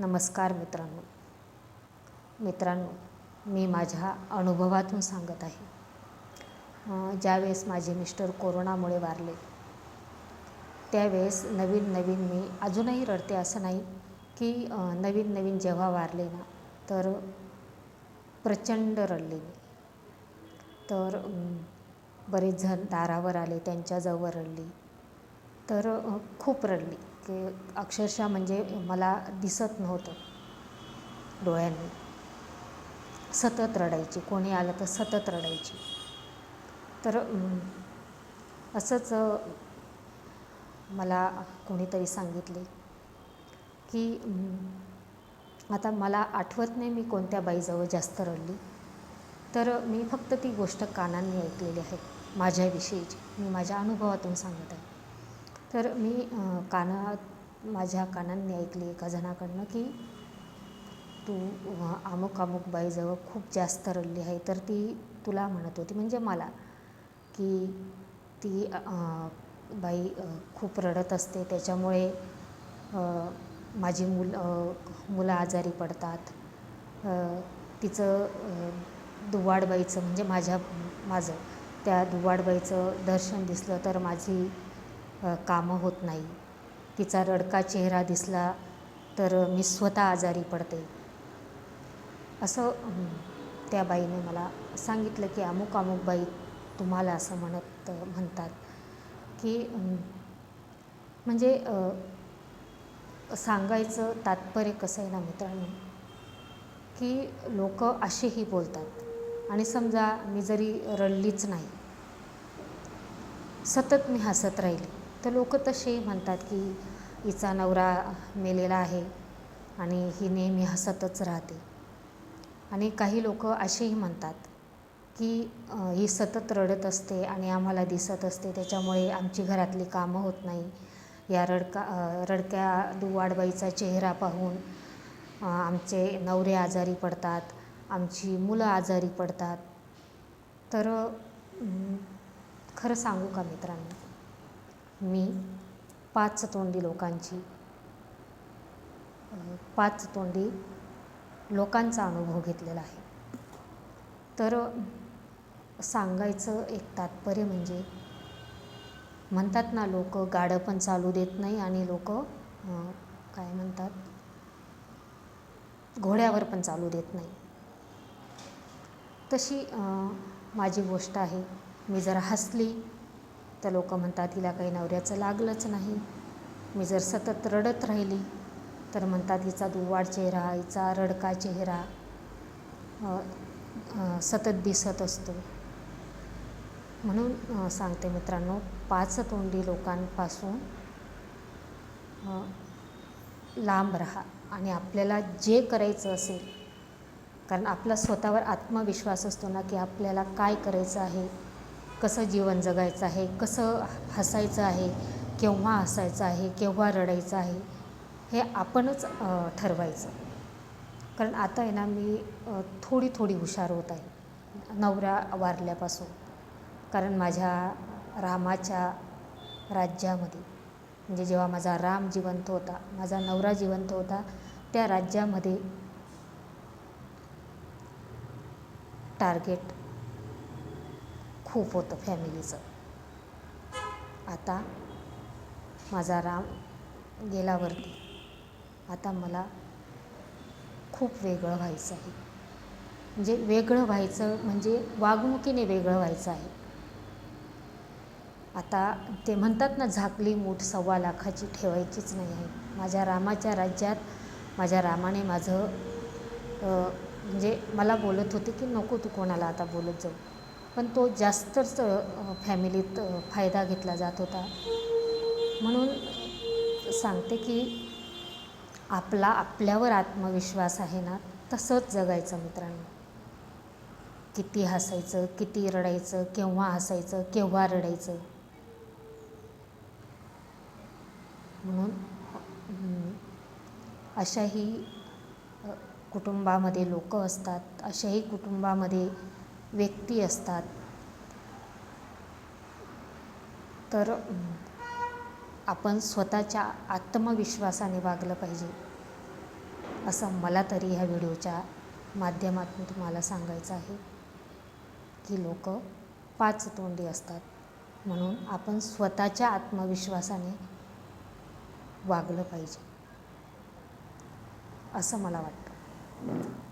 नमस्कार मित्रांनो. मित्रांनो मी माझ्या अनुभवातून सांगत आहे. ज्यावेळेस माझे मिस्टर कोरोनामुळे वारले त्यावेळेस नवीन नवीन मी अजूनही रडते असं नाही की नवीन नवीन जेव्हा वारले ना तर प्रचंड रडले मी. तर बरेच जण दारावर आले त्यांच्याजवळ रडली तर खूप रडली. ते अक्षरशः म्हणजे मला दिसत नव्हतं डोळ्यांनी. सतत रडायची. कोणी आलं तर सतत रडायची. तर असंच मला कोणीतरी सांगितले की आता मला आठवत नाही मी कोणत्या बाईजवळ जास्त रडली. तर मी फक्त ती गोष्ट कानांनी ऐकलेली आहे. माझ्याविषयीची. मी माझ्या अनुभवातून सांगत आहे. तर मी कानात माझ्या कानांनी ऐकली एका जणाकडनं की तू अमुक अमुक बाईजवळ खूप जास्त रडली आहे. तर ती तुला म्हणत होती म्हणजे मला की ती बाई खूप रडत असते. त्याच्यामुळे माझी मुल मुलं आजारी पडतात. तिचं दुवाडबाईचं म्हणजे माझ्या माझं त्या दुवाडबाईचं दर्शन दिसलं तर माझी कामं होत नाही. तिचा रडका चेहरा दिसला तर मी स्वतः आजारी पडते. असं त्या बाईने मला सांगितलं की अमुक अमुक बाई तुम्हाला असं म्हणत म्हणतात की म्हणजे सांगायचं तात्पर्य कसं आहे ना मित्रांनो की लोक असेही बोलतात. आणि समजा मी जरी रडलीच नाही सतत मी हसत राहिली तर लोक तसेही म्हणतात की हिचा नवरा मेलेला आहे आणि ही नेहमी हसतच राहते. आणि काही लोक असेही म्हणतात की ही सतत रडत असते आणि आम्हाला दिसत असते त्याच्यामुळे आमची घरातली कामं होत नाही. या रडका रडक्या दुवाडबाईचा चेहरा पाहून आमचे नवरे आजारी पडतात आमची मुलं आजारी पडतात. तर खरं सांगू का मित्रांनो? मी पाच तोंडी लोकांची पाच तोंडी लोकांचा अनुभव घेतलेला आहे. तर सांगायचं एक तात्पर्य म्हणजे म्हणतात ना लोक गाडं पण चालू देत नाही आणि लोक काय म्हणतात घोड्यावर पण चालू देत नाही. तशी माझी गोष्ट आहे. मी जर हसली तर लोक म्हणतात हिला काही नवऱ्याचं लागलंच नाही. मी जर सतत रडत राहिली तर म्हणतात हिचा दुवाड चेहरा हिचा रडका चेहरा सतत दिसत असतो. म्हणून सांगते मित्रांनो पाच तोंडी लोकांपासून लांब राहा आणि आपल्याला जे करायचं असेल कारण आपला स्वतःवर आत्मविश्वास असतो ना की आपल्याला काय करायचं आहे कसं जीवन जगायचं आहे कसं हसायचं आहे केव्हा हसायचं आहे केव्हा रडायचं आहे हे आपणच ठरवायचं. कारण आता आहे ना मी थोडी थोडी हुशार होत आहे. नवऱ्या वारल्यापासून. कारण माझ्या रामाच्या राज्यामध्ये म्हणजे जेव्हा माझा राम जिवंत होता माझा नवरा जिवंत होता त्या राज्यामध्ये टार्गेट खूप होतं फॅमिलीचं आता माझा राम गेल्यावरती आता मला खूप वेगळं व्हायचं आहे. म्हणजे वेगळं व्हायचं म्हणजे वागणुकीने वेगळं व्हायचं आहे. आता ते म्हणतात ना झाकली मूठ सव्वा लाखाची ठेवायचीच नाही आहे. माझ्या रामाच्या राज्यात माझ्या रामाने माझं म्हणजे मला बोलत होते की नको तू कोणाला आता बोलत जाऊ. पण तो जास्तच फॅमिलीत फायदा घेतला जात होता. म्हणून सांगते की आपला आपल्यावर आत्मविश्वास आहे ना तसंच जगायचं मित्रांनो. किती हसायचं किती रडायचं केव्हा हसायचं केव्हा रडायचं. म्हणून अशाही कुटुंबामध्ये लोक असतात अशाही कुटुंबामध्ये व्यक्ती असतात. तर आपण स्वतःच्या आत्मविश्वासाने वागलं पाहिजे असं मला तरी ह्या व्हिडिओच्या माध्यमातून तुम्हाला सांगायचं आहे की लोक पाच तोंडी असतात. म्हणून आपण स्वतःच्या आत्मविश्वासाने वागलं पाहिजे असं मला वाटतं.